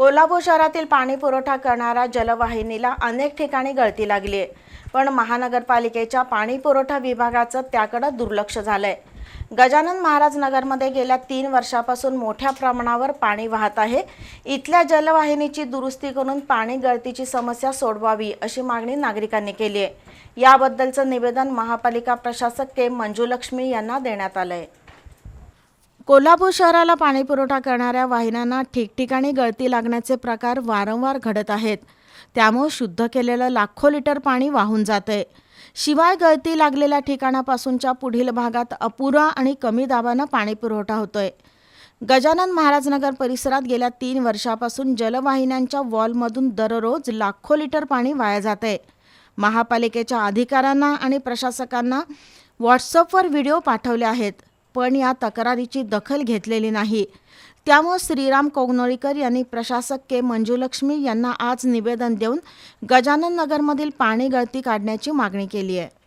कोल्हापूर शहरातील पाणी पुरवठा करणाऱ्या जलवाहिनीला अनेक ठिकाणी गळती लागली आहे. पण महानगरपालिकेच्या पाणी पुरवठा विभागाचं त्याकडं दुर्लक्ष झालंय. गजानन महाराज नगरमध्ये गेल्या तीन वर्षापासून मोठ्या प्रमाणावर पाणी वाहत आहे. इथल्या जलवाहिनीची दुरुस्ती करून पाणी गळतीची समस्या सोडवावी अशी मागणी नागरिकांनी केली आहे. याबद्दलचं निवेदन महापालिका प्रशासक के. मंजुलक्ष्मी यांना देण्यात आलं आहे कोल्हापूर शहराला पाणी पुरवठा करणाऱ्या वाहिन्यांना ठिकठिकाणी गळती लागण्याचे प्रकार वारंवार घडत आहेत. त्यामुळे शुद्ध केलेलं लाखो लिटर पाणी वाहून जातंय. शिवाय गळती लागलेल्या ठिकाणापासूनच्या पुढील भागात अपुरा आणि कमी दाबानं पाणी पुरवठा होतोय. गजानन महाराजनगर परिसरात गेल्या तीन वर्षापासून जलवाहिन्यांच्या वॉलमधून दररोज लाखो लिटर पाणी वाया जात आहे महापालिकेच्या अधिकाऱ्यांना आणि प्रशासकांना व्हॉट्सअपवर व्हिडिओ पाठवले आहेत. पण या तक्रारीची दखल घेतलेली नाही. त्यामुळे श्रीराम कोगनोळीकर यांनी प्रशासक के. मंजुलक्ष्मी यांना आज निवेदन देऊन गजानन नगरमधील पाणी गळती काढण्याची मागणी केली आहे